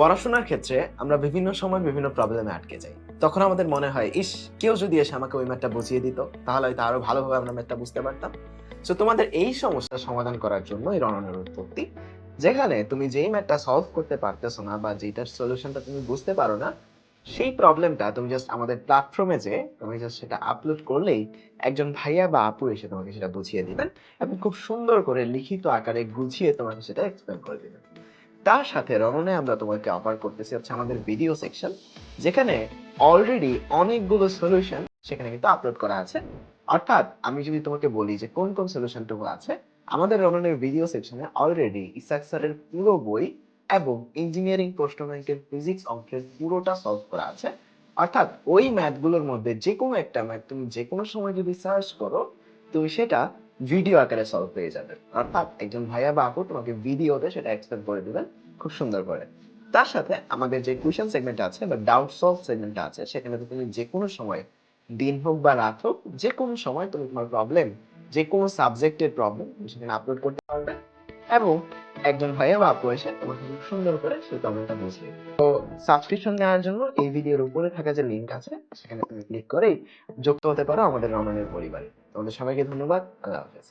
পড়াশোনার ক্ষেত্রে আমরা বিভিন্ন সময় বিভিন্ন প্রবলেমে আটকে যাই। তখন আমাদের মনে হয়, ইস, কেউ যদি এসে আমাকে ওই ম্যাথটা বুঝিয়ে দিত, তাহলে হয়তো আরও ভালোভাবে আমরা ম্যাথটা বুঝতে পারতাম। তো তোমাদের এই সমস্যার সমাধান করার জন্য এই রণনের উৎপত্তি, যেখানে তুমি যেই ম্যাথটা সলভ করতে পারতেছো না বা যেটার সলিউশনটা তুমি বুঝতে পারো না, সেই প্রবলেমটা তুমি জাস্ট আমাদের প্ল্যাটফর্মে যে তুমি জাস্ট সেটা আপলোড করলেই একজন ভাইয়া বা আপু এসে তোমাকে সেটা বুঝিয়ে দিবেন এবং খুব সুন্দর করে লিখিত আকারে গুছিয়ে তোমাকে সেটা এক্সপ্লেন করে দিবেন। তার সাথে রমনে আমরা তোমাকে অফার করতেছি হচ্ছে আমাদের ভিডিও সেকশন যেখানে অলরেডি অনেকগুলো সলিউশন সেখানে কিন্তু আপলোড করা আছে। অর্থাৎ আমি যদি তোমাকে বলি যে কোন কোন সলিউশনটুকু আছে, আমাদের রমনের ভিডিও সেকশনে অলরেডি ইসাক স্যারের পুরো বই এবং ইঞ্জিনিয়ারিং প্রশ্ন ব্যাংকের ফিজিক্স অঙ্কের পুরোটা সলভ করা আছে। অর্থাৎ ওই ম্যাথগুলোর মধ্যে যে কোনো একটা ম্যাথ তুমি যে কোনো সময় যদি সার্চ করো, তুমি সেটা ভিডিও আকারে সলভ পেয়ে যাবে অর্থাৎ একজন ভাইয়া বা আপু তোমাকে ভিডিওতে সেটা এক্সপ্লেন করে দেবেন, খুব সুন্দর করে। তার সাথে আমাদের যে কুয়েশন সেগমেন্ট আছে বা ডাউট সলভ সেগমেন্ট আছে, সেখানে তুমি যে কোনো সময়, দিন হোক বা রাত হোক যে কোনো সময় তুমি তোমার প্রবলেম যে কোনো সাবজেক্টের প্রবলেম সেখানে আপলোড করতে পারবে। এবং একজন ভাইয়া ভাব এসে তোমাকে খুব সুন্দর করে সে কমেন্টটা বুঝলি তো সাবস্ক্রিপশন নেওয়ার জন্য এই ভিডিওর উপরে থাকা যে লিঙ্ক আছে, সেখানে তুমি ক্লিক করেই যুক্ত হতে পারো আমাদের রমণের পরিবারে। তোমাদের সবাইকে ধন্যবাদ, আল্লাহ হাফেজ।